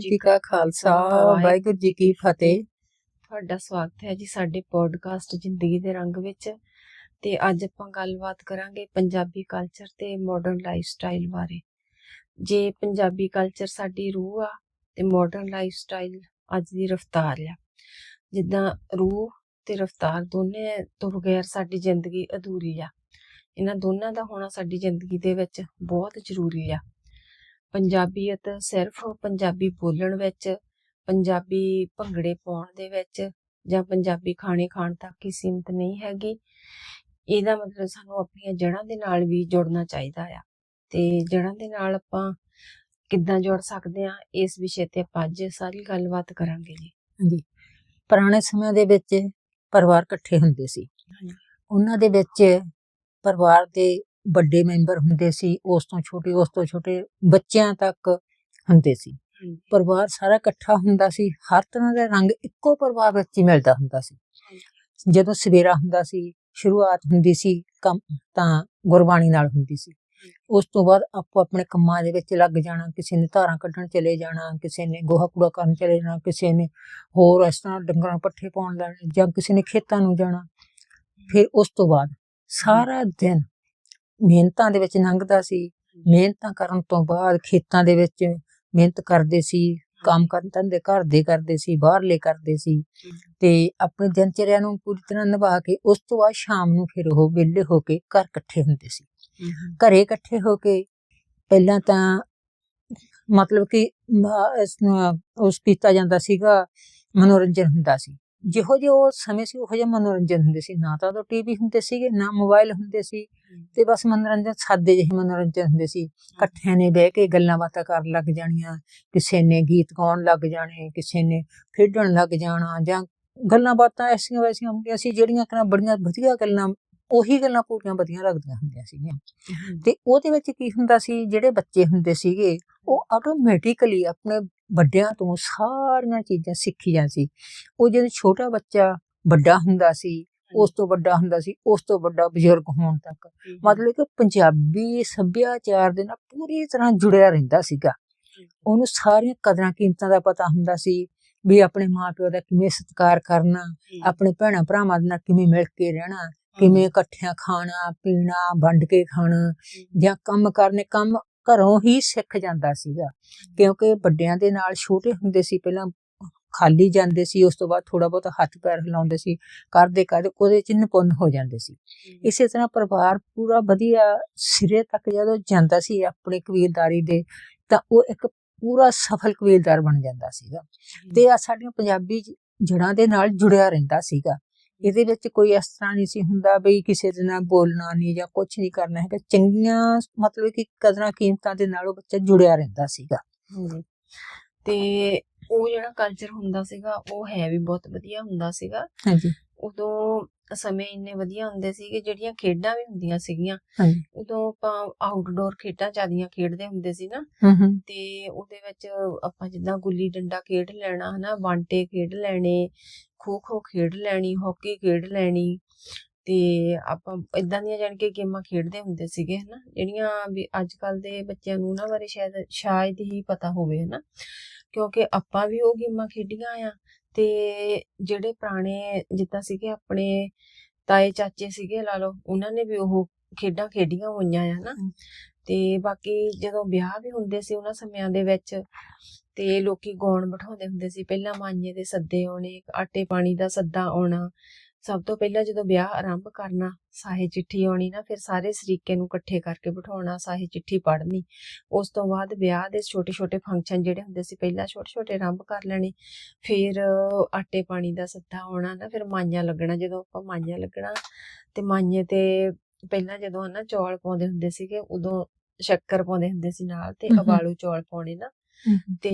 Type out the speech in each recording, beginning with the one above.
ਵਾਹਿਗੁਰੂ ਜੀ ਕਾ ਖਾਲਸਾ ਵਾਹਿਗੁਰੂ ਜੀ ਕੀ ਫਤਿਹ। ਤੁਹਾਡਾ ਸਵਾਗਤ ਹੈ ਜੀ ਸਾਡੇ ਪੋਡਕਾਸਟ ਜ਼ਿੰਦਗੀ ਦੇ ਰੰਗ ਵਿੱਚ। ਤੇ ਅੱਜ ਆਪਾਂ ਗੱਲਬਾਤ ਕਰਾਂਗੇ ਪੰਜਾਬੀ ਕਲਚਰ ਤੇ ਮਾਡਰਨ ਲਾਈਫਸਟਾਈਲ ਬਾਰੇ। ਜੇ ਪੰਜਾਬੀ ਕਲਚਰ ਸਾਡੀ ਰੂਹ ਆ ਤੇ ਮਾਡਰਨ ਲਾਈਫਸਟਾਈਲ ਅੱਜ ਦੀ ਰਫ਼ਤਾਰ ਆ। ਜਿੱਦਾਂ ਰੂਹ ਤੇ ਰਫ਼ਤਾਰ ਦੋਨੇ ਤੋਂ ਬਗੈਰ ਸਾਡੀ ਜ਼ਿੰਦਗੀ ਅਧੂਰੀ ਆ। ਇਹਨਾਂ ਦੋਨਾਂ ਦਾ ਹੋਣਾ ਸਾਡੀ ਜ਼ਿੰਦਗੀ ਦੇ ਵਿੱਚ ਬਹੁਤ ਜ਼ਰੂਰੀ ਆ। ਪੰਜਾਬੀਅਤ ਸਿਰਫ ਪੰਜਾਬੀ ਬੋਲਣ ਵਿੱਚ ਪੰਜਾਬੀ ਭੰਗੜੇ ਪਾਉਣ ਦੇ ਵਿੱਚ ਜਾਂ ਪੰਜਾਬੀ ਖਾਣੇ ਖਾਣ ਤੱਕ ਹੀ ਸੀਮਿਤ ਨਹੀਂ ਹੈਗੀ। ਇਹਦਾ ਮਤਲਬ ਸਾਨੂੰ ਆਪਣੀਆਂ ਜੜ੍ਹਾਂ ਦੇ ਨਾਲ ਵੀ ਜੁੜਨਾ ਚਾਹੀਦਾ ਆ। ਤੇ ਜੜ੍ਹਾਂ ਦੇ ਨਾਲ ਆਪਾਂ ਕਿੱਦਾਂ ਜੁੜ ਸਕਦੇ ਆ ਇਸ ਵਿਸ਼ੇ ਤੇ ਆਪਾਂ ਅੱਜ ਸਾਰੀ ਗੱਲਬਾਤ ਕਰਾਂਗੇ ਜੀ। ਹਾਂਜੀ। ਪੁਰਾਣੇ ਸਮਿਆਂ ਦੇ ਵਿੱਚ ਪਰਿਵਾਰ ਇਕੱਠੇ ਹੁੰਦੇ ਸੀ। ਉਹਨਾਂ ਦੇ ਵਿੱਚ ਪਰਿਵਾਰ ਦੇ ਵੱਡੇ ਮੈਂਬਰ ਹੁੰਦੇ ਸੀ ਉਸ ਤੋਂ ਛੋਟੇ ਉਸ ਤੋਂ ਛੋਟੇ ਬੱਚਿਆਂ ਤੱਕ ਹੁੰਦੇ ਸੀ। ਪਰਿਵਾਰ ਸਾਰਾ ਇਕੱਠਾ ਹੁੰਦਾ ਸੀ ਹਰ ਤਰ੍ਹਾਂ ਦਾ ਰੰਗ ਇੱਕੋ ਪਰਿਵਾਰ ਵਿੱਚ ਹੀ ਮਿਲਦਾ ਹੁੰਦਾ ਸੀ। ਜਦੋਂ ਸਵੇਰਾ ਹੁੰਦਾ ਸੀ ਸ਼ੁਰੂਆਤ ਹੁੰਦੀ ਸੀ ਕੰਮ ਤਾਂ ਗੁਰਬਾਣੀ ਨਾਲ ਹੁੰਦੀ ਸੀ। ਉਸ ਤੋਂ ਬਾਅਦ ਆਪੋ ਆਪਣੇ ਕੰਮਾਂ ਦੇ ਵਿੱਚ ਲੱਗ ਜਾਣਾ ਕਿਸੇ ਨੇ ਧਾਰਾਂ ਕੱਢਣ ਚਲੇ ਜਾਣਾ ਕਿਸੇ ਨੇ ਗੋਹਾ ਕੂੜਾ ਕਰਨ ਚਲੇ ਜਾਣਾ ਕਿਸੇ ਨੇ ਹੋਰ ਇਸ ਤਰ੍ਹਾਂ ਡੰਗਰਾਂ ਪੱਠੇ ਪਾਉਣ ਲੈਣੇ ਜਾਂ ਕਿਸੇ ਨੇ ਖੇਤਾਂ ਨੂੰ ਜਾਣਾ। ਫਿਰ ਉਸ ਤੋਂ ਬਾਅਦ ਸਾਰਾ ਦਿਨ ਮਿਹਨਤਾਂ ਦੇ ਵਿੱਚ ਲੰਘਦਾ ਸੀ। ਮਿਹਨਤਾਂ ਕਰਨ ਤੋਂ ਬਾਅਦ ਖੇਤਾਂ ਦੇ ਵਿੱਚ ਮਿਹਨਤ ਕਰਦੇ ਸੀ ਕੰਮ ਕਰਨ ਧੰਦੇ ਘਰ ਦੇ ਕਰਦੇ ਸੀ ਬਾਹਰਲੇ ਕਰਦੇ ਸੀ। ਤੇ ਆਪਣੀ ਦਿਨਚਰਿਆ ਨੂੰ ਪੂਰੀ ਤਰ੍ਹਾਂ ਨਿਭਾ ਕੇ ਉਸ ਤੋਂ ਬਾਅਦ ਸ਼ਾਮ ਨੂੰ ਫਿਰ ਉਹ ਵਿਹਲੇ ਹੋ ਕੇ ਘਰ ਇਕੱਠੇ ਹੁੰਦੇ ਸੀ। ਘਰੇ ਇਕੱਠੇ ਹੋ ਕੇ ਪਹਿਲਾਂ ਤਾਂ ਮਤਲਬ ਕਿ ਉਸ ਕੀਤਾ ਜਾਂਦਾ ਸੀਗਾ ਮਨੋਰੰਜਨ ਹੁੰਦਾ ਸੀ। ਜਿਹੋ ਜਿਹੇ ਉਹ ਸਮੇਂ ਸੀ ਉਹੋ ਜਿਹਾ ਮਨੋਰੰਜਨ ਹੁੰਦੇ ਸੀ। ਨਾ ਤਾਂ ਉਹ ਟੀਵੀ ਹੁੰਦੇ ਸੀਗੇ ਨਾ ਮੋਬਾਈਲ ਹੁੰਦੇ ਸੀ ਤੇ ਬਸ ਮਨੋਰੰਜਨ ਸਾਦੇ ਜਿਹੇ ਮਨੋਰੰਜਨ ਹੁੰਦੇ ਸੀ। ਇਕੱਠਿਆਂ ਨੇ ਬਹਿ ਕੇ ਗੱਲਾਂ ਬਾਤਾਂ ਕਰਨ ਲੱਗ ਜਾਣੀਆਂ ਕਿਸੇ ਨੇ ਗੀਤ ਗਾਉਣ ਲੱਗ ਜਾਣੇ ਕਿਸੇ ਨੇ ਖੇਡਣ ਲੱਗ ਜਾਣਾ ਜਾਂ ਗੱਲਾਂ ਬਾਤਾਂ ਐਸੀਆਂ ਵੈਸੀਆਂ ਹੁੰਦੀਆਂ ਸੀ ਜਿਹੜੀਆਂ ਕਿ ਬੜੀਆਂ ਵਧੀਆ ਗੱਲਾਂ ਉਹੀ ਗੱਲਾਂ ਪੂਰੀਆਂ ਵਧੀਆ ਲੱਗਦੀਆਂ ਹੁੰਦੀਆਂ ਸੀਗੀਆਂ। ਤੇ ਉਹਦੇ ਵਿੱਚ ਕੀ ਹੁੰਦਾ ਸੀ ਜਿਹੜੇ ਬੱਚੇ ਹੁੰਦੇ ਸੀਗੇ ਉਹ ਆਟੋਮੈਟਿਕਲੀ ਆਪਣੇ ਵੱਡਿਆਂ ਤੋਂ ਸਾਰੀਆਂ ਚੀਜ਼ਾਂ ਸਿੱਖੀਆਂ ਸੀ। ਉਹ ਜਦੋਂ ਛੋਟਾ ਬੱਚਾ ਵੱਡਾ ਹੁੰਦਾ ਸੀ ਉਸ ਤੋਂ ਵੱਡਾ ਹੁੰਦਾ ਸੀ ਉਸ ਤੋਂ ਵੱਡਾ ਬਜ਼ੁਰਗ ਹੋਣ ਤੱਕ। ਮਤਲਬ ਕਿ ਪੰਜਾਬੀ ਸੱਭਿਆਚਾਰ ਦੇ ਨਾਲ ਪੂਰੀ ਤਰ੍ਹਾਂ ਜੁੜਿਆ ਰਹਿੰਦਾ ਸੀਗਾ। ਉਹਨੂੰ ਸਾਰੀਆਂ ਕਦਰਾਂ ਕੀਮਤਾਂ ਦਾ ਪਤਾ ਹੁੰਦਾ ਸੀ ਵੀ ਆਪਣੇ ਮਾਪਿਓ ਦਾ ਕਿਵੇਂ ਸਤਿਕਾਰ ਕਰਨਾ ਆਪਣੇ ਭੈਣਾਂ ਭਰਾਵਾਂ ਦੇ ਨਾਲ ਕਿਵੇਂ ਮਿਲ ਕੇ ਰਹਿਣਾ ਕਿਵੇਂ ਇਕੱਠਿਆਂ ਖਾਣਾ ਪੀਣਾ ਵੰਡ ਕੇ ਖਾਣਾ ਜਾਂ ਕੰਮ ਕਰਨੇ ਕੰਮ ਘਰੋਂ ਹੀ ਸਿੱਖ ਜਾਂਦਾ ਸੀਗਾ। ਕਿਉਂਕਿ ਵੱਡਿਆਂ ਦੇ ਨਾਲ ਛੋਟੇ ਹੁੰਦੇ ਸੀ ਪਹਿਲਾਂ ਖਾਲੀ ਜਾਂਦੇ ਸੀ ਉਸ ਤੋਂ ਬਾਅਦ ਥੋੜਾ ਬਹੁਤ ਹੱਥ ਪੈਰ ਹਿਲਾਉਂਦੇ ਸੀ ਕਰਦੇ ਕਰਦੇ ਉਹਦੇ ਚ ਨਿਪੁੰਨ ਹੋ ਜਾਂਦੇ ਸੀ। ਇਸੇ ਤਰ੍ਹਾਂ ਪਰਿਵਾਰ ਪੂਰਾ ਵਧੀਆ ਸਿਰੇ ਤੱਕ ਜਦੋਂ ਜਾਂਦਾ ਸੀ ਆਪਣੀ ਕਬੀਲਦਾਰੀ ਦੇ ਤਾਂ ਉਹ ਇੱਕ ਪੂਰਾ ਸਫਲ ਕਬੀਲਦਾਰ ਬਣ ਜਾਂਦਾ ਸੀਗਾ। ਤੇ ਆ ਸਾਡੀਆਂ ਪੰਜਾਬੀ ਜ- ਜੜ੍ਹਾਂ ਦੇ ਨਾਲ ਜੁੜਿਆ ਰਹਿੰਦਾ ਸੀਗਾ। ਇਹਦੇ ਵਿੱਚ ਕੋਈ ਇਸ ਤਰ੍ਹਾਂ ਨਹੀਂ ਸੀ ਹੁੰਦਾ ਬਈ ਕਿਸੇ ਦੇ ਨਾਲ ਬੋਲਣਾ ਨਹੀਂ ਜਾਂ ਕੁਝ ਨਹੀਂ ਕਰਨਾ ਹੈਗਾ। ਚੰਗੀਆਂ ਮਤਲਬ ਕਿ ਕਦਰਾਂ ਕੀਮਤਾਂ ਦੇ ਨਾਲ ਉਹ ਬੱਚਾ ਜੁੜਿਆ ਰਹਿੰਦਾ ਸੀਗਾ। ਤੇ ਉਹ ਜਿਹੜਾ ਕਲਚਰ ਹੁੰਦਾ ਸੀਗਾ ਉਹ ਹੈ ਵੀ ਬਹੁਤ ਵਧੀਆ ਹੁੰਦਾ ਸੀਗਾ। ਹਾਂਜੀ। ਉਦੋਂ ਸਮੇਂ ਇੰਨੇ ਵਧੀਆ ਹੁੰਦੇ ਸੀਗੇ ਜਿਹੜੀਆਂ ਖੇਡਾਂ ਵੀ ਹੁੰਦੀਆਂ ਸੀਗੀਆਂ ਉਦੋਂ ਆਪਾਂ ਆਊਟਡੋਰ ਖੇਡਾਂ ਜ਼ਿਆਦੀਆਂ ਖੇਡਦੇ ਹੁੰਦੇ ਸੀ ਨਾ। ਤੇ ਉਹਦੇ ਵਿੱਚ ਆਪਾਂ ਜਿੱਦਾਂ ਗੁੱਲੀ ਡੰਡਾ ਖੇਡ ਲੈਣਾ ਹਨਾ ਬਾਂਟੇ ਖੇਡ ਲੈਣੇ ਖੋ ਖੋ ਖੇਡ ਲੈਣੀ, ਹਾਕੀ ਖੇਡ ਲੈਣੀ, ਤੇ ਆਪਾਂ ਇਦਾਂ ਦੀਆਂ ਜਾਣੀ ਕਿ ਗੇਮਾਂ ਖੇਡਦੇ ਹੁੰਦੇ ਸੀਗੇ, ਹਨਾ? ਜਿਹੜੀਆਂ ਵੀ ਅੱਜ ਕੱਲ ਦੇ ਬੱਚਿਆਂ ਨੂੰ ਉਹਨਾਂ ਬਾਰੇ ਸ਼ਾਇਦ ਸ਼ਾਇਦ ਹੀ ਪਤਾ ਹੋਵੇ, ਹਨਾ? ਕਿਉਂਕਿ ਆਪਾਂ ਵੀ ਉਹ ਗੇਮਾਂ ਖੇਡੀਆਂ ਆ, ਤੇ ਜਿਹੜੇ ਪੁਰਾਣੇ ਜਿੱਦਾਂ ਸੀਗੇ ਆਪਣੇ ਤਾਏ ਚਾਚੇ ਸੀਗੇ, ਲਾ ਲਓ, ਉਹਨਾਂ ਨੇ ਵੀ ਉਹ ਖੇਡਾਂ ਖੇਡੀਆਂ ਹੋਈਆਂ ਆ ਹਨਾ ਤੇ ਬਾਕੀ ਜਦੋਂ ਵਿਆਹ ਵੀ ਹੁੰਦੇ ਸੀ ਉਹਨਾਂ ਸਮਿਆਂ ਦੇ ਵਿੱਚ ਤੇ ਲੋਕੀ ਗਾਉਣ ਬਿਠਾਉਂਦੇ ਹੁੰਦੇ ਸੀ। ਪਹਿਲਾਂ ਮਾਈਏ ਦੇ ਸੱਦੇ ਆਉਣੇ ਆਟੇ ਪਾਣੀ ਦਾ ਸੱਦਾ ਆਉਣਾ। ਸਭ ਤੋਂ ਪਹਿਲਾਂ ਜਦੋਂ ਵਿਆਹ ਆਰੰਭ ਕਰਨਾ ਸਾਹੇ ਚਿੱਠੀ ਆਉਣੀ ਨਾ ਫਿਰ ਸਾਰੇ ਸਰੀਕੇ ਨੂੰ ਇਕੱਠੇ ਕਰਕੇ ਬਿਠਾਉਣਾ ਸਾਹੇ ਚਿੱਠੀ ਪੜ੍ਹਨੀ। ਉਸ ਤੋਂ ਬਾਅਦ ਵਿਆਹ ਦੇ ਛੋਟੇ ਛੋਟੇ ਫੰਕਸ਼ਨ ਜਿਹੜੇ ਹੁੰਦੇ ਸੀ ਪਹਿਲਾਂ ਛੋਟੇ ਛੋਟੇ ਆਰੰਭ ਕਰ ਲੈਣੇ। ਫਿਰ ਆਟੇ ਪਾਣੀ ਦਾ ਸੱਦਾ ਆਉਣਾ ਨਾ ਫਿਰ ਮਾਈਆਂ ਲੱਗਣਾ। ਜਦੋਂ ਆਪਾਂ ਮਾਈਆਂ ਲੱਗਣਾ ਤੇ ਮਾਈਏ ਤੇ ਪਹਿਲਾਂ ਜਦੋਂ ਹਨਾ ਚੌਲ ਪਾਉਂਦੇ ਹੁੰਦੇ ਸੀਗੇ ਉਦੋਂ ਸ਼ੱਕਰ ਪਾਉਂਦੇ ਹੁੰਦੇ ਸੀ ਨਾਲ ਤੇ। ਉਬਾਲੂ ਚੌਲ ਪਾਉਣੇ ਨਾ। ਤੇ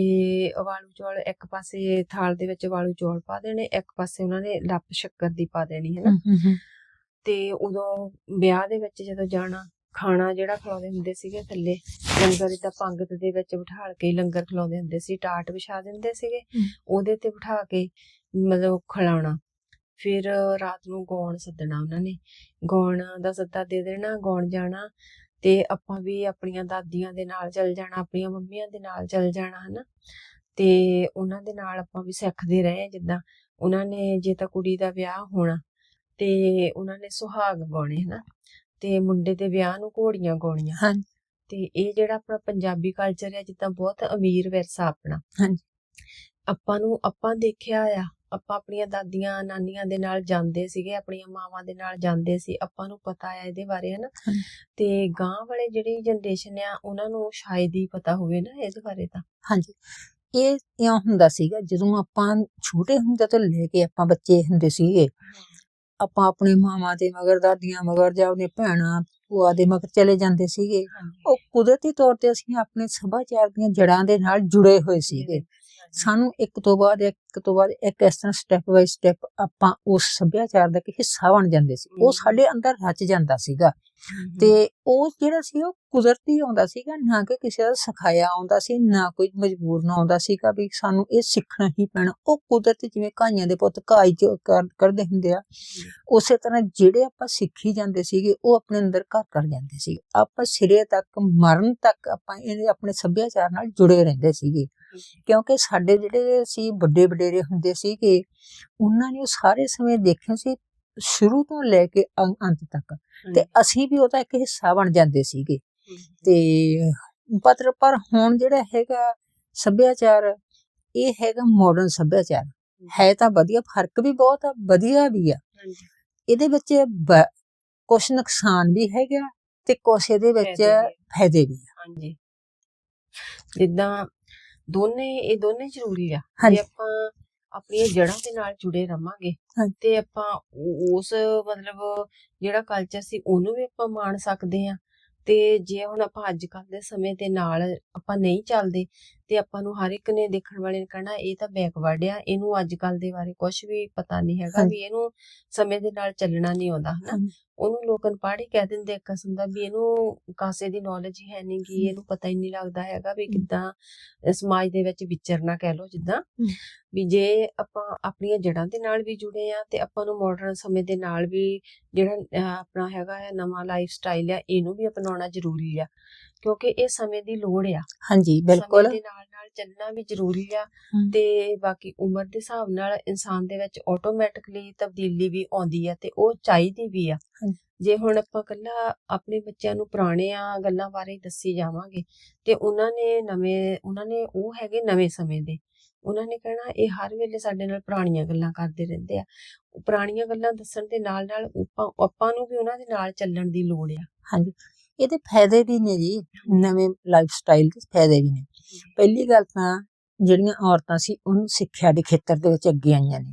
ਉਬਾਲੂ ਚੌਲ ਇੱਕ ਪਾਸੇ ਥਾਲ ਦੇ ਵਿੱਚ ਉਬਾਲੂ ਚੌਲ ਪਾ ਦੇਣੇ ਇੱਕ ਪਾਸੇ ਉਹਨਾਂ ਨੇ ਲੱਪ ਸ਼ੱਕਰ ਦੀ ਪਾ ਦੇਣੀ ਹੈ ਨਾ ਤੇ ਉਦੋਂ ਵਿਆਹ ਦੇ ਵਿੱਚ ਜਦੋਂ ਜਾਣਾ ਖਾਣਾ ਜਿਹੜਾ ਖਿਲਾਉਂਦੇ ਹੁੰਦੇ ਸੀਗੇ ਥੱਲੇ ਲੰਗਰ ਇਦਾਂ ਪੰਗਤ ਦੇ ਵਿੱਚ ਬਿਠਾਲ ਕੇ ਲੰਗਰ ਖਿਲਾਉਂਦੇ ਹੁੰਦੇ ਸੀ ਟਾਟ ਵਿਛਾ ਦਿੰਦੇ ਸੀਗੇ। ਉਹਦੇ ਤੇ ਬਿਠਾ ਕੇ ਮਤਲਬ ਖਿਲਾਉਣਾ। ਫਿਰ ਰਾਤ ਨੂੰ ਗਾਉਣ ਸੱਦਣਾ ਉਹਨਾਂ ਨੇ। ਗਾਉਣ ਦਾ ਸੱਦਾ ਦੇ ਦੇਣਾ ਗਾਉਣ ਜਾਣਾ ਤੇ ਆਪਾਂ ਵੀ ਆਪਣੀਆਂ ਦਾਦੀਆਂ ਦੇ ਨਾਲ ਚੱਲ ਜਾਣਾ ਆਪਣੀਆਂ ਮੰਮੀਆਂ ਦੇ ਨਾਲ ਚੱਲ ਜਾਣਾ ਹਨਾ। ਤੇ ਉਹਨਾਂ ਦੇ ਨਾਲ ਆਪਾਂ ਵੀ ਸਿੱਖਦੇ ਰਹੇ ਜਿੱਦਾਂ ਉਹਨਾਂ ਨੇ ਜੇ ਤਾਂ ਕੁੜੀ ਦਾ ਵਿਆਹ ਹੋਣਾ ਤੇ ਉਹਨਾਂ ਨੇ ਸੁਹਾਗ ਗਾਉਣੇ ਹਨਾ। ਤੇ ਮੁੰਡੇ ਦੇ ਵਿਆਹ ਨੂੰ ਘੋੜੀਆਂ ਗਾਉਣੀਆਂ। ਹਾਂਜੀ। ਤੇ ਇਹ ਜਿਹੜਾ ਆਪਣਾ ਪੰਜਾਬੀ ਕਲਚਰ ਹੈ ਜਿੱਦਾਂ ਬਹੁਤ ਅਮੀਰ ਵਿਰਸਾ ਆਪਣਾ। ਹਾਂਜੀ। ਆਪਾਂ ਨੂੰ ਆਪਾਂ ਦੇਖਿਆ ਆ ਆਪਾਂ ਆਪਣੀਆਂ ਦਾਦੀਆਂ ਨਾਨੀਆਂ ਦੇ ਨਾਲ ਜਾਂਦੇ ਸੀਗੇ ਆਪਣੀਆਂ ਮਾਵਾਂ ਦੇ ਨਾਲ ਜਾਂਦੇ ਸੀ ਆਪਾਂ ਨੂੰ ਪਤਾ ਆ ਇਹਦੇ ਬਾਰੇ ਹਨਾ। ਤੇ ਗਾਂ ਵਾਲੇ ਜਿਹੜੀ ਜਨਰੇਸ਼ਨ ਆ ਉਹਨਾਂ ਨੂੰ ਸ਼ਾਇਦ ਹੀ ਪਤਾ ਹੋਵੇ ਨਾ ਇਹਦੇ ਬਾਰੇ ਤਾਂ। ਹਾਂਜੀ। ਇਹ ਇਉਂ ਹੁੰਦਾ ਸੀਗਾ ਜਦੋਂ ਆਪਾਂ ਛੋਟੇ ਹੁੰਦੇ ਤੋਂ ਲੈ ਕੇ ਆਪਾਂ ਬੱਚੇ ਹੁੰਦੇ ਸੀਗੇ ਆਪਾਂ ਆਪਣੇ ਮਾਵਾਂ ਦੇ ਮਗਰ ਦਾਦੀਆਂ ਮਗਰ ਜਾਂ ਉਹਦੇ ਭੈਣਾਂ ਭੂਆ ਦੇ ਮਗਰ ਚਲੇ ਜਾਂਦੇ ਸੀਗੇ। ਉਹ ਕੁਦਰਤੀ ਤੌਰ ਤੇ ਅਸੀਂ ਆਪਣੇ ਸੱਭਿਆਚਾਰ ਦੀਆਂ ਜੜਾਂ ਦੇ ਨਾਲ ਜੁੜੇ ਹੋਏ ਸੀਗੇ। ਸਾਨੂੰ ਇੱਕ ਤੋਂ ਬਾਅਦ ਇੱਕ ਤੋਂ ਬਾਅਦ ਇੱਕ ਇਸ ਤਰ੍ਹਾਂ ਸਟੈਪ ਬਾਈ ਸਟੈਪ ਆਪਾਂ ਉਸ ਸੱਭਿਆਚਾਰ ਦਾ ਇੱਕ ਹਿੱਸਾ ਬਣ ਜਾਂਦੇ ਸੀ। ਉਹ। ਸਾਡੇ ਅੰਦਰ ਰਚ ਜਾਂਦਾ ਸੀਗਾ। ਤੇ ਉਹ ਜਿਹੜਾ ਸੀ ਉਹ ਕੁਦਰਤੀ ਆਉਂਦਾ ਸੀਗਾ। ਨਾ ਕਿ ਕਿਸੇ ਦਾ ਸਿਖਾਇਆ ਆਉਂਦਾ ਸੀ ਨਾ ਕੋਈ ਮਜਬੂਰਨ ਆਉਂਦਾ ਸੀਗਾ ਵੀ ਸਾਨੂੰ ਇਹ ਸਿੱਖਣਾ ਹੀ ਪੈਣਾ। ਉਹ ਕੁਦਰਤੀ ਜਿਵੇਂ ਕਾਈਆਂ ਦੇ ਪੁੱਤ ਕਾਈ ਚ ਕਰ- ਕਰਦੇ ਹੁੰਦੇ ਆ ਉਸੇ ਤਰ੍ਹਾਂ ਜਿਹੜੇ ਆਪਾਂ ਸਿੱਖੀ ਜਾਂਦੇ ਸੀਗੇ ਉਹ ਆਪਣੇ ਅੰਦਰ ਘਰ ਕਰ ਜਾਂਦੇ ਸੀ ਆਪਾਂ ਸਿਰੇ ਤੱਕ ਮਰਨ ਤੱਕ ਆਪਾਂ ਇਹਦੇ ਆਪਣੇ ਸੱਭਿਆਚਾਰ ਨਾਲ ਜੁੜੇ ਰਹਿੰਦੇ ਸੀਗੇ। ਕਿਉਂਕਿ ਸਾਡੇ ਜਿਹੜੇ ਸੀ ਵੱਡੇ ਵਡੇਰੇ ਹੁੰਦੇ ਸੀਗੇ ਉਹਨਾਂ ਨੇ ਉਹ ਸਾਰੇ ਸਮੇਂ ਦੇਖੇ ਸੀ ਸ਼ੁਰੂ ਤੋਂ ਲੈ ਕੇ ਅੰਤ ਤੱਕ। ਤੇ ਅਸੀਂ ਵੀ ਉਹਦਾ ਇੱਕ ਹਿੱਸਾ ਬਣ ਜਾਂਦੇ ਸੀਗੇ। ਤੇ ਪਰ ਪਰ ਹੁਣ ਜਿਹੜਾ ਹੈਗਾ ਸੱਭਿਆਚਾਰ ਇਹ ਹੈਗਾ ਮਾਡਰਨ ਸੱਭਿਆਚਾਰ। ਹੈ। ਤਾਂ ਵਧੀਆ ਫ਼ਰਕ ਵੀ ਬਹੁਤ ਆ ਵਧੀਆ ਵੀ ਆ। ਇਹਦੇ ਵਿੱਚ ਕੁਝ ਨੁਕਸਾਨ ਵੀ ਹੈਗਾ ਤੇ ਕੁਝ ਇਹਦੇ ਵਿੱਚ। ਫਾਇਦੇ ਵੀ ਆ। ਹਾਂਜੀ। ਜਿੱਦਾਂ ਦੋਨੇ ਇਹ ਦੋਨੇ ਜ਼ਰੂਰੀ ਆ ਹਾਂਜੀ। ਜੇ ਆਪਾਂ ਆਪਣੀਆਂ ਜੜ੍ਹਾਂ ਦੇ ਨਾਲ ਜੁੜੇ ਰਵਾਂਗੇ ਹਾਂਜੀ। ਤੇ ਆਪਾਂ ਉ- ਉਸ ਮਤਲਬ ਜਿਹੜਾ ਕਲਚਰ ਸੀ ਉਹਨੂੰ ਵੀ ਆਪਾਂ ਮਾਣ ਸਕਦੇ ਆ ਤੇ ਜੇ ਹੁਣ ਆਪਾਂ ਅੱਜ ਕੱਲ ਦੇ ਸਮੇਂ ਦੇ ਨਾਲ ਆਪਾਂ ਨਹੀਂ ਚੱਲਦੇ ਤੇ ਆਪਾਂ ਨੂੰ ਹਰ ਇੱਕ ਨੇ ਦੇਖਣ ਵਾਲੇ ਨੇ ਕਹਿਣਾ ਇਹ ਤਾਂ ਬੈਕਵਰਡ ਆ ਇਹਨੂੰ ਅੱਜ ਕੱਲ ਦੇ ਬਾਰੇ ਕੁਝ ਵੀ ਪਤਾ ਨਹੀਂ ਹੈਗਾ। ਵੀ ਇਹਨੂੰ ਸਮੇਂ ਦੇ ਨਾਲ ਚੱਲਣਾ ਨਹੀਂ ਆਉਂਦਾ ਹਨਾ। ਉਹਨੂੰ ਲੋਕ ਅਨਪੜ੍ਹ ਹੀ ਕਹਿ ਦਿੰਦੇ ਇੱਕ ਕਿਸਮ ਦਾ ਵੀ ਇਹਨੂੰ ਕਾਸੇ ਦੀ ਨੌਲੇਜ ਹੀ ਹੈ ਨਹੀਂ ਗੀ ਇਹਨੂੰ ਪਤਾ ਹੀ ਨਹੀਂ ਲੱਗਦਾ ਹੈਗਾ ਵੀ। ਕਿੱਦਾਂ ਸਮਾਜ ਦੇ ਵਿੱਚ ਵਿਚਰਨਾ ਕਹਿ ਲਓ ਜਿੱਦਾਂ। ਵੀ ਜੇ ਆਪਾਂ ਆਪਣੀਆਂ ਜੜ੍ਹਾਂ ਦੇ ਨਾਲ ਵੀ ਜੁੜੇ ਆ ਤੇ ਆਪਾਂ ਨੂੰ ਮਾਡਰਨ ਸਮੇਂ ਦੇ ਨਾਲ ਵੀ ਜਿਹੜਾ ਆਪਣਾ ਹੈਗਾ ਹੈ ਨਵਾਂ ਲਾਈਫ ਸਟਾਈਲ ਆ ਇਹਨੂੰ ਵੀ ਅਪਣਾਉਣਾ ਜ਼ਰੂਰੀ ਆ ਕਿਉਂਕਿ ਇਹ ਸਮੇਂ ਦੀ ਲੋੜ ਆ। ਹਾਂਜੀ ਸਮੇਂ ਬਿਲਕੁਲ। ਦੇ ਨਾਲ ਨਾਲ ਚੱਲਣਾ ਵੀ ਜ਼ਰੂਰੀ ਆ। ਤੇ ਬਾਕੀ ਉਮਰ ਦੇ ਹਿਸਾਬ ਨਾਲ ਇਨਸਾਨ ਦੇ ਵਿੱਚ ਆਟੋਮੈਟਿਕਲੀ ਤਬਦੀਲੀ ਵੀ ਆਉਂਦੀ ਆ ਤੇ ਉਹ ਚਾਹੀਦੀ ਵੀ ਆ। ਜੇ ਹੁਣ ਆਪਾਂ ਕੱਲਾ ਆਪਣੇ ਬੱਚਿਆਂ ਨੂੰ ਪੁਰਾਣੀਆਂ ਗੱਲਾਂ ਬਾਰੇ ਦੱਸੀ ਜਾਵਾਂਗੇ ਤੇ ਉਹਨਾਂ ਨੇ ਨਵੇਂ ਉਹਨਾਂ ਨੇ ਉਹ ਹੈਗੇ ਨਵੇਂ ਸਮੇਂ ਦੇ। ਉਹਨਾਂ ਨੇ ਕਹਿਣਾ ਇਹ ਹਰ ਵੇਲੇ ਸਾਡੇ ਨਾਲ ਪੁਰਾਣੀਆਂ ਗੱਲਾਂ ਕਰਦੇ ਰਹਿੰਦੇ ਆ। ਪੁਰਾਣੀਆਂ ਗੱਲਾਂ ਦੱਸਣ ਦੇ ਨਾਲ ਨਾਲ ਆਪਾਂ ਆਪਾਂ ਨੂੰ ਵੀ ਉਹਨਾਂ ਦੇ ਨਾਲ ਚੱਲਣ ਦੀ ਲੋੜ ਆ। ਹਾਂਜੀ। ਇਹਦੇ ਫਾਇਦੇ ਵੀ ਨੇ ਜੀ ਨਵੇਂ ਲਾਈਫ ਸਟਾਈਲ ਦੇ ਫਾਇਦੇ ਵੀ ਨੇ। ਪਹਿਲੀ ਗੱਲ ਤਾਂ ਜਿਹੜੀਆਂ ਔਰਤਾਂ ਸੀ ਉਹਨੂੰ ਸਿੱਖਿਆ ਦੇ ਖੇਤਰ ਦੇ ਵਿੱਚ ਅੱਗੇ ਆਈਆਂ ਨੇ।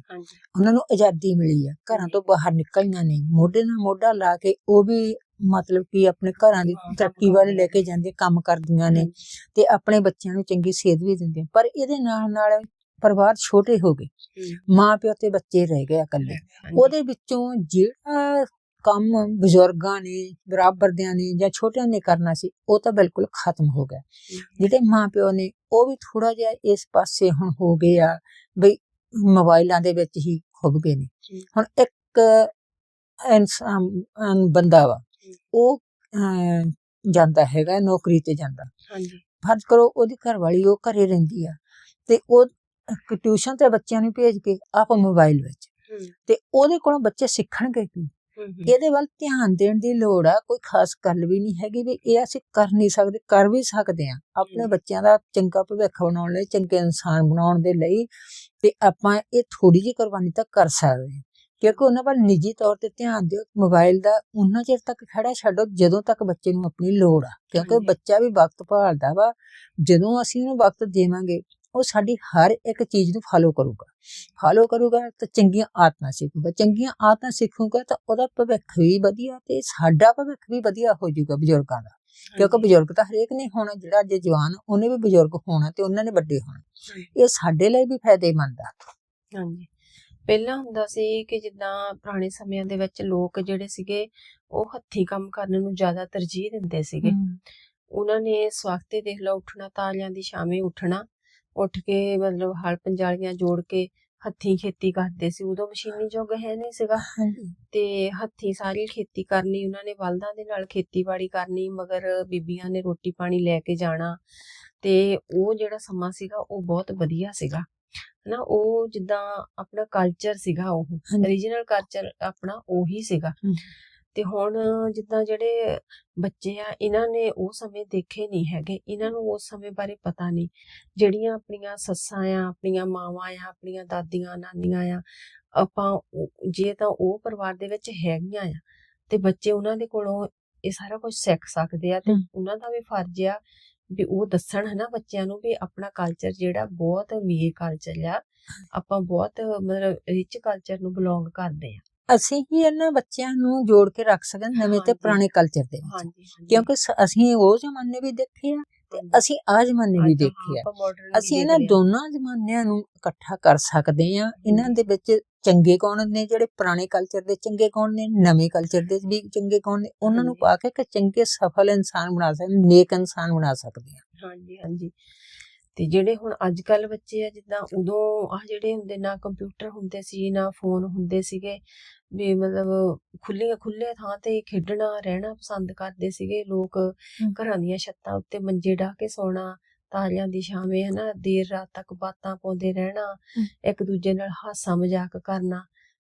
ਉਹਨਾਂ ਨੂੰ ਆਜ਼ਾਦੀ ਮਿਲੀ ਆ। ਘਰਾਂ ਤੋਂ ਬਾਹਰ ਨਿਕਲੀਆਂ ਨੇ। ਮੋਢੇ ਨਾਲ ਮੋਢਾ ਲਾ ਕੇ ਉਹ ਵੀ ਮਤਲਬ ਕਿ ਆਪਣੇ ਘਰਾਂ ਦੀ ਤਰੱਕੀ ਵੱਲ ਲੈ ਕੇ ਜਾਂਦੇ ਕੰਮ ਕਰਦੀਆਂ ਨੇ ਤੇ ਆਪਣੇ ਬੱਚਿਆਂ ਨੂੰ ਚੰਗੀ ਸੇਧ ਵੀ ਦਿੰਦੇ ਪਰ ਇਹਦੇ ਨਾਲ ਨਾਲ ਪਰਿਵਾਰ ਛੋਟੇ ਹੋ ਗਏ। ਮਾਂ ਪਿਓ ਤੇ ਬੱਚੇ ਰਹਿ ਗਏ ਇਕੱਲੇ। ਉਹਦੇ ਵਿੱਚੋਂ ਜਿਹੜਾ ਕੰਮ ਬਜ਼ੁਰਗਾਂ ਨੇ ਬਰਾਬਰਦਿਆਂ ਨੇ ਜਾਂ ਛੋਟਿਆਂ ਨੇ ਕਰਨਾ ਸੀ ਉਹ ਤਾਂ ਬਿਲਕੁਲ ਖਤਮ ਹੋ ਗਿਆ। ਜਿਹੜੇ ਮਾਂ ਪਿਓ ਨੇ ਉਹ ਵੀ ਥੋੜਾ ਜਿਹਾ ਇਸ ਪਾਸੇ ਹੁਣ ਹੋ ਗਏ ਆ ਬਈ ਮੋਬਾਈਲਾਂ ਦੇ ਵਿੱਚ ਹੀ ਖੁੱਭ ਗਏ ਨੇ। ਹੁਣ ਇੱਕ ਇਨਸਾਨ ਬੰਦਾ ਵਾ ਉਹ ਜਾਂਦਾ ਹੈਗਾ ਨੌਕਰੀ ਤੇ ਜਾਂਦਾ। ਹਾਂਜੀ। ਫਰਜ਼ ਕਰੋ ਉਹਦੀ ਘਰਵਾਲੀ ਉਹ ਘਰੇ ਰਹਿੰਦੀ ਆ ਤੇ ਉਹ ਟਿਊਸ਼ਨ ਤੇ ਬੱਚਿਆਂ ਨੂੰ ਭੇਜ ਕੇ ਆਪ ਮੋਬਾਈਲ ਵਿੱਚ। ਤੇ ਉਹਦੇ ਕੋਲੋਂ ਬੱਚੇ ਸਿੱਖਣਗੇ ਕੀ? ਇਹਦੇ ਵੱਲ ਧਿਆਨ ਦੇਣ ਦੀ ਲੋੜ ਆ ਕੋਈ ਖਾਸ ਗੱਲ ਵੀ ਨਹੀਂ ਹੈਗੀ ਵੀ ਇਹ ਅਸੀਂ ਕਰ ਨਹੀਂ ਸਕਦੇ ਕਰ ਵੀ ਸਕਦੇ ਆ ਆਪਣੇ। ਬੱਚਿਆਂ ਦਾ ਚੰਗਾ ਭਵਿੱਖ ਬਣਾਉਣ ਲਈ ਚੰਗੇ ਇਨਸਾਨ ਬਣਾਉਣ ਦੇ ਲਈ ਤੇ ਆਪਾਂ ਇਹ ਥੋੜੀ ਜਿਹੀ ਕੁਰਬਾਨੀ ਤਾਂ ਕਰ ਸਕਦੇ ਹਾਂ ਕਿਉਂਕਿ ਉਹਨਾਂ ਵੱਲ ਨਿੱਜੀ ਤੌਰ ਤੇ ਧਿਆਨ ਦਿਓ ਮੋਬਾਈਲ ਦਾ ਉਹਨਾਂ ਚਿਰ ਤੱਕ ਖੜਾ ਛੱਡੋ ਜਦੋਂ ਤੱਕ ਬੱਚੇ ਨੂੰ ਆਪਣੀ ਲੋੜ ਆ ਕਿਉਂਕਿ। ਬੱਚਾ ਵੀ ਵਕਤ ਭਾਲਦਾ ਵਾ ਜਦੋਂ ਅਸੀਂ ਉਹਨੂੰ ਵਕਤ ਦੇਵਾਂਗੇ ਉਹ ਸਾਡੀ ਹਰ ਇੱਕ ਚੀਜ਼ ਨੂੰ ਫਾਲੋ ਕਰੂਗਾ। ਫਾਲੋ ਕਰੂਗਾ ਤਾਂ ਚੰਗੀਆਂ ਆਦਤਾਂ ਸਿੱਖੂਗਾ। ਚੰਗੀਆਂ ਆਦਤਾਂ ਸਿੱਖੂਗਾ ਤਾਂ ਉਹਦਾ ਭਵਿੱਖ ਵੀ ਵਧੀਆ ਤੇ ਸਾਡਾ ਭਵਿੱਖ ਵੀ ਵਧੀਆ ਹੋ ਜਾਊਗਾ ਬਜ਼ੁਰਗਾਂ ਦਾ। ਕਿਉਂਕਿ ਬਜ਼ੁਰਗ ਤਾਂ ਹਰੇਕ ਨਹੀਂ ਹੋਣਾ ਜਿਹੜਾ ਅੱਜ ਜਵਾਨ ਉਹਨੇ ਵੀ ਬਜ਼ੁਰਗ ਹੋਣਾ ਤੇ ਉਹਨਾਂ ਨੇ ਵੱਡੇ ਹੋਣਾ। ਇਹ ਸਾਡੇ ਲਈ ਵੀ ਫਾਇਦੇਮੰਦ ਆ। ਹਾਂਜੀ। ਪਹਿਲਾਂ ਹੁੰਦਾ ਸੀ ਕਿ ਜਿੱਦਾਂ ਪੁਰਾਣੇ ਸਮਿਆਂ ਦੇ ਵਿੱਚ ਲੋਕ ਜਿਹੜੇ ਸੀਗੇ ਉਹ ਹੱਥੀਂ ਕੰਮ ਕਰਨ ਨੂੰ ਜ਼ਿਆਦਾ ਤਰਜੀਹ ਦਿੰਦੇ ਸੀਗੇ। ਉਹਨਾਂ ਨੇ ਸਵਖਤੇ ਦੇਖ ਲਓ ਉੱਠਣਾ ਤਾਲਿਆਂ ਦੀ ਸ਼ਾਮੇ ਉੱਠਣਾ। ਉੱਠ ਕੇ ਮਤਲਬ ਹਲ ਪੰਜਾਲੀਆਂ ਜੋੜ ਕੇ ਹੱਥੀਂ ਖੇਤੀ ਕਰਦੇ ਸੀ ਉਦੋਂ ਮਸ਼ੀਨੀ ਯੁੱਗ ਹੈ ਨਹੀਂ ਸੀਗਾ। ਤੇ ਹੱਥੀਂ ਸਾਰੀ ਖੇਤੀ ਕਰਨੀ ਉਹਨਾਂ ਨੇ ਬਲਦਾਂ ਦੇ ਨਾਲ ਖੇਤੀਬਾੜੀ ਕਰਨੀ ਮਗਰ ਬੀਬੀਆਂ ਨੇ ਰੋਟੀ ਪਾਣੀ ਲੈ ਕੇ ਜਾਣਾ। ਤੇ ਉਹ ਜਿਹੜਾ ਸਮਾਂ ਸੀਗਾ ਉਹ ਬਹੁਤ ਵਧੀਆ ਸੀਗਾ। ਹਨਾ ਉਹ ਜਿੱਦਾਂ ਆਪਣਾ ਕਲਚਰ ਸੀਗਾ ਉਹ। ਰੀਜਨਲ ਕਲਚਰ ਆਪਣਾ ਉਹੀ ਸੀਗਾ। ਤੇ ਹੁਣ ਜਿੱਦਾਂ ਜਿਹੜੇ ਬੱਚੇ ਆ ਇਹਨਾਂ ਨੇ ਉਹ ਸਮੇਂ ਦੇਖੇ ਨਹੀਂ ਹੈਗੇ। ਇਹਨਾਂ ਨੂੰ ਉਸ ਸਮੇਂ ਬਾਰੇ ਪਤਾ ਨਹੀਂ। ਜਿਹੜੀਆਂ ਆਪਣੀਆਂ ਸੱਸਾਂ ਆ ਆਪਣੀਆਂ ਮਾਵਾਂ ਆ ਆਪਣੀਆਂ ਦਾਦੀਆਂ ਨਾਨੀਆਂ ਆ ਆਪਾਂ ਜੇ ਤਾਂ ਉਹ ਪਰਿਵਾਰ ਦੇ ਵਿੱਚ ਹੈਗੀਆਂ ਆ ਤੇ ਬੱਚੇ ਉਹਨਾਂ ਦੇ ਕੋਲੋਂ ਇਹ ਸਾਰਾ ਕੁਝ ਸਿੱਖ ਸਕਦੇ ਆ ਤੇ। ਉਹਨਾਂ ਦਾ ਵੀ ਫਰਜ਼ ਆ ਵੀ ਉਹ ਦੱਸਣ ਹਨਾ ਬੱਚਿਆਂ ਨੂੰ ਵੀ ਆਪਣਾ ਕਲਚਰ ਜਿਹੜਾ ਬਹੁਤ ਅਮੀਰ ਕਲਚਰ ਆ ਆਪਾਂ ਬਹੁਤ ਮਤਲਬ ਰਿਚ ਕਲਚਰ ਨੂੰ ਬਿਲੋਂਗ ਕਰਦੇ ਆ। ਅਸੀਂ ਹੀ ਇਹਨਾਂ ਬੱਚਿਆਂ ਨੂੰ ਜੋੜ ਕੇ ਰੱਖ ਸਕਣ ਨਵੇਂ ਤੇ। ਪੁਰਾਣੇ ਕਲਚਰ ਦੇ ਵਿੱਚ ਕਿਉਂਕਿ ਅਸੀਂ ਉਹ ਜ਼ਮਾਨੇ ਵੀ ਦੇਖੇ ਆ ਤੇ। ਅਸੀਂ ਆ ਜ਼ਮਾਨੇ ਵੀ ਦੇਖੇ ਆ ਅਸੀਂ ਇਹਨਾਂ। ਦੋਨਾਂ ਜ਼ਮਾਨਿਆਂ ਨੂੰ ਇਕੱਠਾ ਕਰ ਸਕਦੇ ਆ ਇਹਨਾਂ ਦੇ ਵਿੱਚ ਚੰਗੇ ਕੌਣ ਨੇ ਜਿਹੜੇ ਪੁਰਾਣੇ ਕਲਚਰ ਦੇ ਚੰਗੇ ਕੌਣ ਨੇ ਨਵੇਂ ਕਲਚਰ ਦੇ ਵੀ ਚੰਗੇ ਕੌਣ ਨੇ ਉਹਨਾਂ ਨੂੰ। ਪਾ ਕੇ ਇੱਕ ਚੰਗੇ ਸਫਲ ਇਨਸਾਨ ਬਣਾ ਸਕਦੇ ਨੇਕ ਇਨਸਾਨ ਬਣਾ ਸਕਦੇ ਆ ਹਾਂਜੀ ਹਾਂਜੀ ਤੇ ਜਿਹੜੇ ਹੁਣ ਅੱਜ ਕੱਲ ਬੱਚੇ ਆ ਜਿੱਦਾਂ ਉਦੋਂ ਆ ਜਿਹੜੇ ਹੁੰਦੇ ਨਾ ਕੰਪਿਊਟਰ ਹੁੰਦੇ ਸੀ ਨਾ ਫੋਨ ਹੁੰਦੇ ਸੀਗੇ ਵੀ ਮਤਲਬ ਖੁੱਲੀਆਂ ਖੁੱਲੇ ਥਾਂ ਤੇ ਖੇਡਣਾ ਰਹਿਣਾ ਪਸੰਦ ਕਰਦੇ ਸੀਗੇ ਲੋਕ। ਘਰਾਂ ਦੀਆਂ ਛੱਤਾਂ ਉੱਤੇ ਮੰਜੇ ਢਾ ਕੇ ਸੌਣਾ ਤਾਰਿਆਂ ਦੀ ਛਾਵੇਂ ਹਨਾ ਦੇਰ ਰਾਤ ਤੱਕ ਬਾਤਾਂ ਪਾਉਂਦੇ ਰਹਿਣਾ। ਇੱਕ ਦੂਜੇ ਨਾਲ ਹਾਸਾ ਮਜ਼ਾਕ ਕਰਨਾ।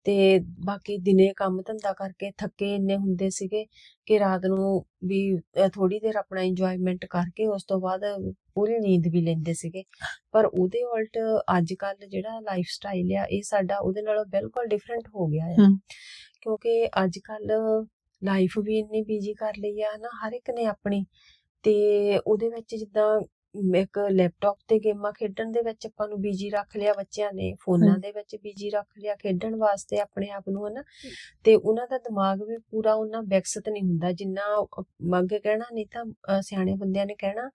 ਤੇ ਬਾਕੀ ਦਿਨੇ ਕੰਮ ਧੰਦਾ ਕਰਕੇ ਥੱਕੇ ਇੰਨੇ ਹੁੰਦੇ ਸੀਗੇ ਕਿ ਰਾਤ ਨੂੰ ਵੀ ਥੋੜੀ ਦੇਰ ਆਪਣਾ ਇੰਜੋਇਮੈਂਟ ਕਰਕੇ ਉਸ ਤੋਂ ਬਾਅਦ ਪੂਰੀ ਨੀਂਦ ਵੀ ਲੈਂਦੇ ਸੀਗੇ ਪਰ ਉਹਦੇ ਉਲਟ ਅੱਜ ਕੱਲ ਜਿਹੜਾ ਲਾਈਫ ਸਟਾਈਲ ਆ ਇਹ ਸਾਡਾ ਉਹਦੇ ਨਾਲੋਂ ਬਿਲਕੁਲ ਡਿਫਰੈਂਟ ਹੋ ਗਿਆ ਆ ਹਮ। ਕਿਉਂਕਿ ਅੱਜ ਕੱਲ ਲਾਈਫ ਵੀ ਇੰਨੀ ਬੀਜੀ ਕਰ ਲਈ ਆ ਨਾ ਹਰ ਇੱਕ ਨੇ ਆਪਣੀ ਤੇ ਉਹਦੇ ਵਿੱਚ ਜਿੱਦਾਂ ਇੱਕ ਲੈਪਟਾਪ ਤੇ ਗੇਮਾਂ ਖੇਡਣ ਦੇ ਵਿੱਚ ਆਪਾਂ ਨੂੰ ਬੀਜੀ ਰੱਖ ਲਿਆ ਬੱਚਿਆਂ ਨੇ ਫੋਨਾਂ। ਦੇ ਵਿੱਚ ਬੀਜੀ ਰੱਖ ਲਿਆ ਖੇਡਣ ਵਾਸਤੇ ਆਪਣੇ ਆਪ ਨੂੰ ਹਨਾ। ਤੇ ਉਹਨਾਂ ਦਾ ਦਿਮਾਗ ਵੀ ਪੂਰਾ ਉਹਨਾਂ ਵਿਕਸਿਤ ਨਹੀਂ ਹੁੰਦਾ ਜਿੰਨਾ ਅੱਗੇ ਕਹਿਣਾ ਨਹੀਂ ਤਾਂ ਸਿਆਣੇ ਬੰਦਿਆਂ ਨੇ ਕਹਿਣਾ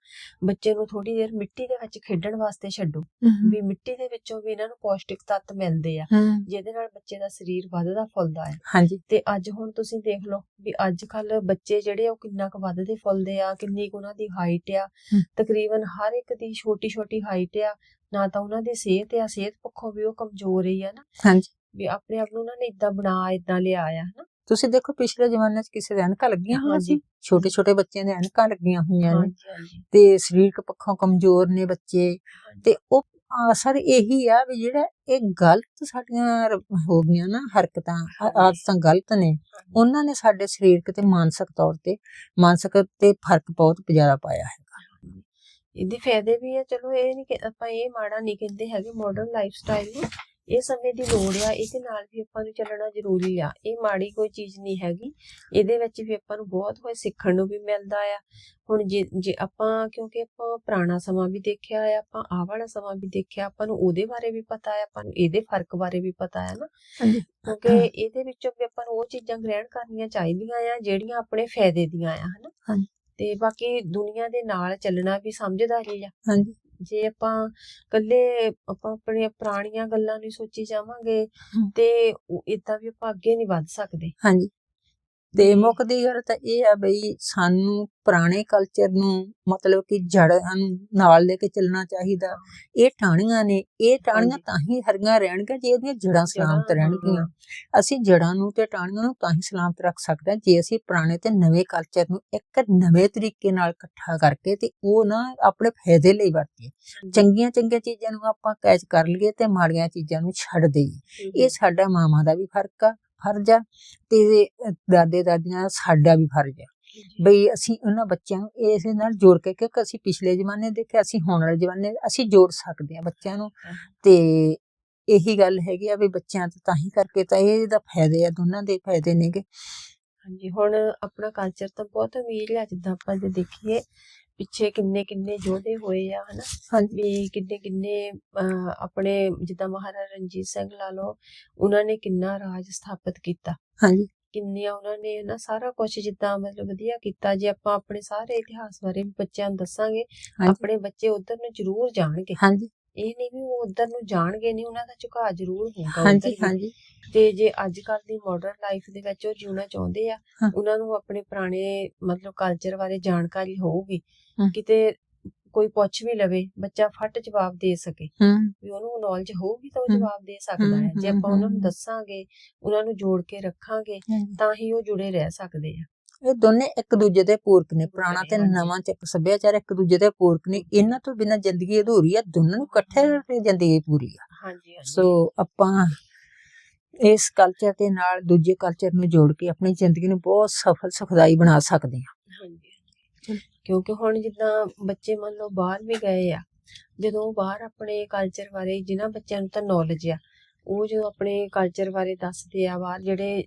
ਬੱਚੇ ਨੂੰ ਥੋੜੀ ਦੇਰ ਮਿੱਟੀ ਦੇ ਵਿੱਚ ਖੇਡਣ ਵਾਸਤੇ ਛੱਡੋ। ਵੀ ਮਿੱਟੀ ਦੇ ਵਿੱਚੋਂ ਵੀ ਇਹਨਾਂ ਨੂੰ ਪੌਸ਼ਟਿਕ ਤੱਤ ਮਿਲਦੇ ਆ ਜਿਹਦੇ ਨਾਲ ਬੱਚੇ ਦਾ ਸਰੀਰ ਵੱਧਦਾ ਫੁੱਲਦਾ ਹੈ ਹਾਂਜੀ। ਤੇ ਅੱਜ ਹੁਣ ਤੁਸੀਂ ਦੇਖ ਲਓ ਵੀ ਅੱਜ ਕੱਲ ਬੱਚੇ ਜਿਹੜੇ ਉਹ ਕਿੰਨਾ ਕੁ ਵੱਧਦੇ ਫੁੱਲਦੇ ਆ ਕਿੰਨੀ ਕੁ ਉਹਨਾਂ ਦੀ ਹਾਈਟ ਆ। ਤਕਰੀਬਨ ਹਰ ਇੱਕ ਦੀ ਛੋਟੀ ਛੋਟੀ ਹਾਈਟ ਆ ਨਾ ਤਾਂ ਉਹਨਾਂ ਦੀ ਸਿਹਤ ਆ ਸਿਹਤ ਪੱਖੋਂ ਵੀ ਉਹ ਕਮਜ਼ੋਰ ਹੀ ਆ ਨਾ। ਹਾਂਜੀ। ਵੀ ਆਪਣੇ ਆਪ ਨੂੰ ਉਹਨਾਂ ਨੇ ਇਦਾਂ ਬਣਾ ਇਦਾਂ ਲਿਆ ਆ ਹਨਾ। ਤੁਸੀਂ ਦੇਖੋ ਪਿਛਲੇ ਜ਼ਮਾਨੇ 'ਚ ਕਿਸੇ ਦੇ ਐਨਕਾਂ ਲੱਗੀਆਂ ਹੋਈਆਂ ਸੀ। ਛੋਟੇ ਛੋਟੇ ਬੱਚਿਆਂ ਦੇ ਐਨਕਾਂ ਲੱਗੀਆਂ ਹੋਈਆਂ ਨੇ। ਤੇ ਸਰੀਰਕ ਪੱਖੋਂ ਕਮਜ਼ੋਰ ਨੇ ਬੱਚੇ। ਤੇ ਉਹ ਅਸਰ ਇਹੀ ਆ ਵੀ ਜਿਹੜਾ ਇਹ ਗਲਤ ਸਾਡੀਆਂ ਹੋ ਗਈਆਂ ਨਾ ਹਰਕਤਾਂ। ਆਦਤਾਂ ਗਲਤ ਨੇ ਉਹਨਾਂ ਨੇ ਸਾਡੇ ਸਰੀਰਕ ਤੇ ਮਾਨਸਿਕ ਤੌਰ ਤੇ ਮਾਨਸਿਕ ਤੇ ਫ਼ਰਕ ਬਹੁਤ ਜ਼ਿਆਦਾ ਪਾਇਆ ਹੈ ਇਹਦੇ ਫਾਇਦੇ ਵੀ ਆ ਚਲੋ ਇਹ ਨਹੀਂ ਕਿ ਆਪਾਂ ਇਹ ਮਾੜਾ ਨਹੀਂ ਕਹਿੰਦੇ ਹੈਗੇ ਮਾਡਰਨ ਲਾਈਫ ਸਟਾਈਲ ਨੂੰ। ਇਹ ਸਮੇਂ ਦੀ ਲੋੜ ਆ ਇਹਦੇ ਨਾਲ ਵੀ ਆਪਾਂ ਨੂੰ ਚੱਲਣਾ ਜ਼ਰੂਰੀ ਆ। ਇਹ ਮਾੜੀ ਕੋਈ ਚੀਜ਼ ਨਹੀਂ ਹੈਗੀ। ਇਹਦੇ ਵਿੱਚ ਵੀ ਆਪਾਂ ਨੂੰ ਬਹੁਤ ਕੁਝ ਸਿੱਖਣ ਨੂੰ ਵੀ ਮਿਲਦਾ ਆ। ਹੁਣ ਜੇ ਜੇ ਆਪਾਂ ਕਿਉਂਕਿ ਆਪਾਂ ਪੁਰਾਣਾ ਸਮਾਂ ਵੀ ਦੇਖਿਆ ਆ ਆਪਾਂ ਆਹ ਵਾਲਾ ਸਮਾਂ ਵੀ ਦੇਖਿਆ ਆਪਾਂ ਨੂੰ ਉਹਦੇ ਬਾਰੇ ਵੀ ਪਤਾ ਆ ਆਪਾਂ ਨੂੰ ਇਹਦੇ ਫ਼ਰਕ ਬਾਰੇ ਵੀ ਪਤਾ ਹੈ ਨਾ। ਕਿਉਂਕਿ ਇਹਦੇ ਵਿੱਚੋਂ ਵੀ ਆਪਾਂ ਨੂੰ ਉਹ ਚੀਜ਼ਾਂ ਗ੍ਰਹਿਣ ਕਰਨੀਆਂ ਚਾਹੀਦੀਆਂ ਆ ਜਿਹੜੀਆਂ ਆਪਣੇ ਫਾਇਦੇ ਦੀਆਂ ਆ ਹਨਾ। ਹਾਂਜੀ। ਤੇ ਬਾਕੀ ਦੁਨੀਆ ਦੇ ਨਾਲ ਚੱਲਣਾ ਵੀ ਸਮਝਦਾਰੀ ਆ। ਹਾਂਜੀ। ਜੇ ਆਪਾਂ ਕੱਲੇ ਆਪਾਂ ਆਪਣੀਆਂ ਪੁਰਾਣੀਆਂ ਗੱਲਾਂ ਨੂੰ ਸੋਚੀ ਜਾਵਾਂਗੇ। ਤੇ ਇਦਾਂ ਵੀ ਆਪਾਂ ਅੱਗੇ ਨਹੀਂ ਵੱਧ ਸਕਦੇ। ਹਾਂਜੀ। ਤੇ ਮੁੱਕਦੀ ਗੱਲ ਤਾਂ ਇਹ ਆ ਬਈ ਸਾਨੂੰ ਪੁਰਾਣੇ ਕਲਚਰ ਨੂੰ ਮਤਲਬ ਕਿ ਜੜ੍ਹਾਂ ਨੂੰ ਨਾਲ ਲੈ ਕੇ ਚੱਲਣਾ ਚਾਹੀਦਾ। ਇਹ ਟਾਹਣੀਆਂ ਨੇ ਇਹ ਟਾਹਣੀਆਂ ਹਾਂਜੀ। ਤਾਂ ਹੀ ਹਰੀਆਂ ਰਹਿਣਗੀਆਂ ਜੇ ਇਹਦੀਆਂ ਜੜ੍ਹਾਂ ਸਲਾਮਤ ਰਹਿਣਗੀਆਂ। ਅਸੀਂ ਜੜ੍ਹਾਂ ਨੂੰ ਤੇ ਟਾਹਣੀਆਂ ਨੂੰ ਤਾਂ ਹੀ ਸਲਾਮਤ ਰੱਖ ਸਕਦੇ ਹਾਂ ਜੇ ਅਸੀਂ ਪੁਰਾਣੇ ਤੇ ਨਵੇਂ ਕਲਚਰ ਨੂੰ ਇੱਕ ਨਵੇਂ ਤਰੀਕੇ ਨਾਲ ਇਕੱਠਾ ਕਰਕੇ ਤੇ ਉਹ ਨਾ ਆਪਣੇ ਫਾਇਦੇ ਲਈ ਵਰਤੀਏ। ਚੰਗੀਆਂ ਚੰਗੀਆਂ ਚੀਜ਼ਾਂ ਨੂੰ ਆਪਾਂ ਕੈਚ ਕਰ ਲਈਏ ਤੇ ਮਾੜੀਆਂ ਚੀਜ਼ਾਂ ਨੂੰ ਛੱਡ ਦੇਈਏ। ਇਹ ਸਾਡਾ ਮਾਵਾਂ ਦਾ ਵੀ ਫ਼ਰਕ ਆ। ਫਰਜ਼ ਆ ਤੇ ਦਾਦੇ ਦਾਦੀਆਂ ਦਾ ਸਾਡਾ ਵੀ ਫਰਜ਼ ਆ। ਬਈ ਅਸੀਂ ਉਹਨਾਂ ਬੱਚਿਆਂ ਨੂੰ ਇਸ ਨਾਲ ਜੋੜ ਕੇ ਕਿ ਅਸੀਂ ਪਿਛਲੇ ਜ਼ਮਾਨੇ ਦੇਖਿਆ ਅਸੀਂ ਹੁਣ ਵਾਲੇ ਜ਼ਮਾਨੇ ਅਸੀਂ ਜੋੜ ਸਕਦੇ ਹਾਂ ਬੱਚਿਆਂ ਨੂੰ। ਤੇ ਇਹੀ ਗੱਲ ਹੈਗੀ ਆ ਵੀ ਬੱਚਿਆਂ ਤੋਂ ਤਾਂ ਹੀ ਕਰਕੇ ਤਾਂ ਇਹ ਇਹਦਾ ਫਾਇਦੇ ਆ ਦੋਨਾਂ ਦੇ ਫਾਇਦੇ ਨੇਗੇ। ਹਾਂਜੀ ਹੁਣ ਆਪਣਾ ਕਲਚਰ ਤਾਂ ਬਹੁਤ ਅਮੀਰ ਆ ਜਿੱਦਾਂ ਆਪਾਂ ਜੇ ਦੇਖੀਏ। ਪਿੱਛੇ ਕਿੰਨੇ ਕਿੰਨੇ ਯੋਧੇ ਹੋਏ ਆ ਹਨਾ? ਹਾਂਜੀ। ਵੀ ਕਿੰਨੇ ਕਿੰਨੇ ਆਪਣੇ ਜਿੱਦਾਂ ਮਹਾਰਾਜਾ ਰਣਜੀਤ ਸਿੰਘ ਲਾ ਲਓ ਉਹਨਾਂ ਨੇ ਕਿੰਨਾ ਰਾਜ ਸਥਾਪਿਤ ਕੀਤਾ। ਹਾਂਜੀ। ਕਿੰਨੀਆਂ ਉਹਨਾਂ ਨੇ ਨਾ ਸਾਰਾ ਕੁਝ ਜਿੱਦਾਂ ਮਤਲਬ ਵਧੀਆ ਕੀਤਾ। ਜੇ ਆਪਾਂ ਆਪਣੇ ਸਾਰੇ ਇਤਿਹਾਸ ਬਾਰੇ ਬੱਚਿਆਂ ਨੂੰ ਦੱਸਾਂਗੇ ਆਪਣੇ ਬੱਚੇ ਉਧਰ ਨੂੰ ਜ਼ਰੂਰ ਜਾਣਗੇ। ਹਾਂਜੀ। ਇਹ ਨਹੀਂ ਵੀ ਉਹ ਉਧਰ ਨੂੰ ਜਾਣਗੇ ਨਹੀਂ ਉਹਨਾਂ ਦਾ ਝੁਕਾਅ ਜ਼ਰੂਰ ਹੋਊਗਾ ਉੱਧਰ ਹਾਂਜੀ। ਹਾਂਜੀ ਤੇ ਜੇ ਅੱਜ ਕੱਲ ਦੀ ਮਾਡਰਨ ਲਾਈਫ ਦੇ ਵਿੱਚ ਉਹ ਜਿਉਣਾ ਚਾਹੁੰਦੇ ਆ ਹਾਂ। ਉਹਨਾਂ ਨੂੰ ਆਪਣੇ ਪੁਰਾਣੇ ਮਤਲਬ ਕਲਚਰ ਬਾਰੇ ਜਾਣਕਾਰੀ ਹੋਊਗੀ ਹਾਂ। ਕਿਤੇ ਕੋਈ ਪੁੱਛ ਵੀ ਲਵੇ ਬੱਚਾ ਫਟ ਜਵਾਬ ਦੇ ਸਕੇ ਹੂੰ ਵੀ ਉਹਨੂੰ ਨੌਲੇਜ ਹੋਊਗੀ ਤਾਂ ਉਹ ਹਮ, ਜਵਾਬ ਦੇ ਸਕਦਾ ਹੈ ਜੇ ਹਮ, ਆਪਾਂ ਉਹਨਾਂ ਨੂੰ ਹਮ। ਦੱਸਾਂਗੇ ਉਹਨਾਂ ਨੂੰ ਜੋੜ ਕੇ ਰੱਖਾਂਗੇ। ਤਾਂ ਹੀ ਉਹ ਜੁੜੇ ਰਹਿ ਸਕਦੇ ਆ ਇਹ ਦੋਨੇ ਇੱਕ ਦੂਜੇ ਦੇ ਪੂਰਕ ਨੇ। ਪੁਰਾਣਾ ਤੇ। ਨਵਾਂ ਚ ਸੱਭਿਆਚਾਰ ਇੱਕ ਦੂਜੇ ਦੇ ਪੂਰਕ ਨੇ। ਇਹਨਾਂ ਤੋਂ ਬਿਨਾਂ ਜ਼ਿੰਦਗੀ ਅਧੂਰੀ ਆ ਦੋਨਾਂ ਨੂੰ ਇਕੱਠੇ ਜ਼ਿੰਦਗੀ ਪੂਰੀ ਆ। ਹਾਂਜੀ ਸੋ ਆਪਾਂ ਇਸ ਕਲਚਰ ਦੇ ਨਾਲ ਦੂਜੇ ਕਲਚਰ ਨੂੰ ਜੋੜ ਕੇ ਆਪਣੀ ਜ਼ਿੰਦਗੀ ਨੂੰ ਬਹੁਤ ਸਫਲ ਸੁਖਦਾਈ ਬਣਾ ਸਕਦੇ ਹਾਂ। ਹਾਂਜੀ ਕਿਉਂਕਿ ਹੁਣ ਜਿੱਦਾਂ ਬੱਚੇ ਮੰਨ ਲਓ ਬਾਹਰ ਵੀ ਗਏ ਆ ਜਦੋਂ ਬਾਹਰ ਆਪਣੇ ਕਲਚਰ ਬਾਰੇ ਜਿਨ੍ਹਾਂ ਬੱਚਿਆਂ ਨੂੰ ਤਾਂ ਨੌਲੇਜ ਆ ਉਹ ਜਦੋਂ ਆਪਣੇ ਕਲਚਰ ਬਾਰੇ ਦੱਸਦੇ ਆ ਬਾਹਰ ਜਿਹੜੇ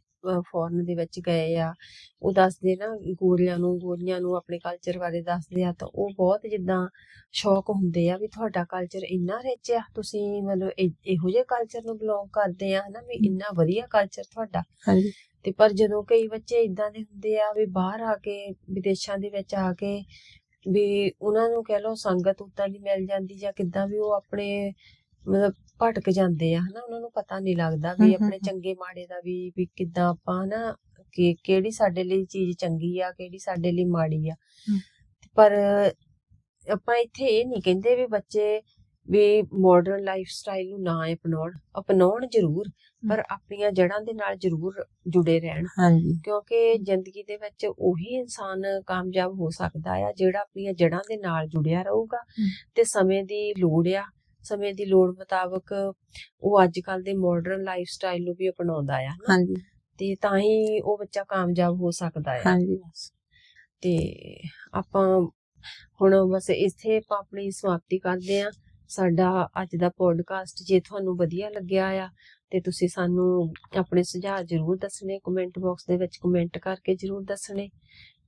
ਫੋਰਨ ਦੇ ਵਿੱਚ ਗਏ ਆ ਉਹ ਦੱਸਦੇ ਨਾ ਗੋਰਿਆਂ ਨੂੰ ਗੋਰੀਆਂ ਨੂੰ ਆਪਣੇ ਕਲਚਰ ਬਾਰੇ ਦੱਸਦੇ ਆ ਤਾਂ ਉਹ ਬਹੁਤ ਜਿੱਦਾਂ ਸ਼ੌਕ ਹੁੰਦੇ ਆ ਵੀ ਤੁਹਾਡਾ ਕਲਚਰ ਇੰਨਾ ਰਿਚ ਆ ਤੁਸੀਂ ਮਤਲਬ ਇਹ- ਜਿਹੇ ਕਲਚਰ ਨੂੰ ਬਿਲੋਂਗ ਕਰਦੇ ਆ ਹਨਾ ਵੀ ਇੰਨਾ ਵਧੀਆ ਕਲਚਰ ਤੁਹਾਡਾ। ਹਾਂਜੀ। ਤੇ ਪਰ ਜਦੋਂ ਕਈ ਬੱਚੇ ਇਦਾਂ ਦੇ ਹੁੰਦੇ ਆ ਵੀ ਬਾਹਰ ਆ ਕੇ ਵਿਦੇਸ਼ਾਂ ਦੇ ਵਿੱਚ ਆ ਕੇ ਵੀ ਉਹਨਾਂ ਨੂੰ ਕਹਿ ਲਓ ਸੰਗਤ ਉਦਾਂ ਦੀ ਮਿਲ ਜਾਂਦੀ ਜਾਂ ਕਿੱਦਾਂ ਵੀ ਉਹ ਆਪਣੇ ਮਤਲਬ ਭਟਕ ਜਾਂਦੇ ਆ ਹਨਾ ਉਹਨਾਂ ਨੂੰ ਪਤਾ ਨਹੀਂ ਲੱਗਦਾ ਵੀ ਆਪਣੇ। ਚੰਗੇ ਮਾੜੇ ਦਾ ਵੀ ਵੀ ਕਿੱਦਾਂ ਆਪਾਂ ਹਨਾ ਕਿ ਕਿਹੜੀ ਸਾਡੇ ਲਈ ਚੀਜ਼ ਚੰਗੀ ਆ ਕਿਹੜੀ ਸਾਡੇ ਲਈ ਮਾੜੀ ਆ। ਪਰ ਆਪਾਂ ਇੱਥੇ ਇਹ ਨਹੀਂ ਕਹਿੰਦੇ ਵੀ ਬੱਚੇ ਵੀ ਮਾਡਰਨ ਲਾਈਫ ਸਟਾਈਲ ਨੂੰ ਨਾ ਅਪਣਾਉਣ ਅਪਣਾਉਣ ਜ਼ਰੂਰ ਪਰ ਆਪਣੀਆਂ ਜੜ੍ਹਾਂ ਦੇ ਨਾਲ ਜ਼ਰੂਰ ਜੁੜੇ ਰਹਿਣ ਹਾਂਜੀ ਕਿਉਂਕਿ ਜ਼ਿੰਦਗੀ ਦੇ ਵਿੱਚ ਉਹੀ ਇਨਸਾਨ ਕਾਮਯਾਬ ਹੋ ਸਕਦਾ ਆ ਜਿਹੜਾ ਆਪਣੀਆਂ ਜੜ੍ਹਾਂ ਦੇ ਨਾਲ ਜੁੜਿਆ ਰਹੂਗਾ। ਤੇ ਸਮੇਂ ਦੀ ਲੋੜ ਆ ਸਮੇਂ ਦੀ ਲੋੜ ਮੁਤਾਬਕ ਉਹ ਅੱਜ ਕੱਲ ਦੇ ਮਾਡਰਨ ਲਾਈਫ ਸਟਾਈਲ ਨੂੰ ਵੀ ਅਪਣਾਉਂਦਾ ਆ। ਹਾਂਜੀ। ਤੇ ਤਾਂ ਹੀ ਉਹ ਬੱਚਾ ਕਾਮਯਾਬ ਹੋ ਸਕਦਾ ਆ। ਹਾਂਜੀ ਤੇ ਆਪਾਂ ਹੁਣ ਬਸ ਇੱਥੇ ਆਪਾਂ ਆਪਣੀ ਸਮਾਪਤੀ ਕਰਦੇ ਆ। ਸਾਡਾ ਅੱਜ ਦਾ ਪੋਡਕਾਸਟ ਜੇ ਤੁਹਾਨੂੰ ਵਧੀਆ ਲੱਗਿਆ ਆ ਤੇ ਤੁਸੀਂ ਸਾਨੂੰ ਆਪਣੇ ਸੁਝਾਅ ਜ਼ਰੂਰ ਦੱਸਣੇ ਕਮੈਂਟ ਬਾਕਸ ਦੇ ਵਿੱਚ ਕਮੈਂਟ ਕਰਕੇ ਜ਼ਰੂਰ ਦੱਸਣੇ।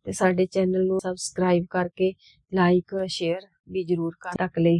ਤੇ ਸਾਡੇ ਚੈਨਲ ਨੂੰ ਸਬਸਕ੍ਰਾਈਬ ਕਰਕੇ ਲਾਈਕ ਸ਼ੇਅਰ ਵੀ ਜ਼ਰੂਰ ਕਰ ਤੱਕ ਲਈ।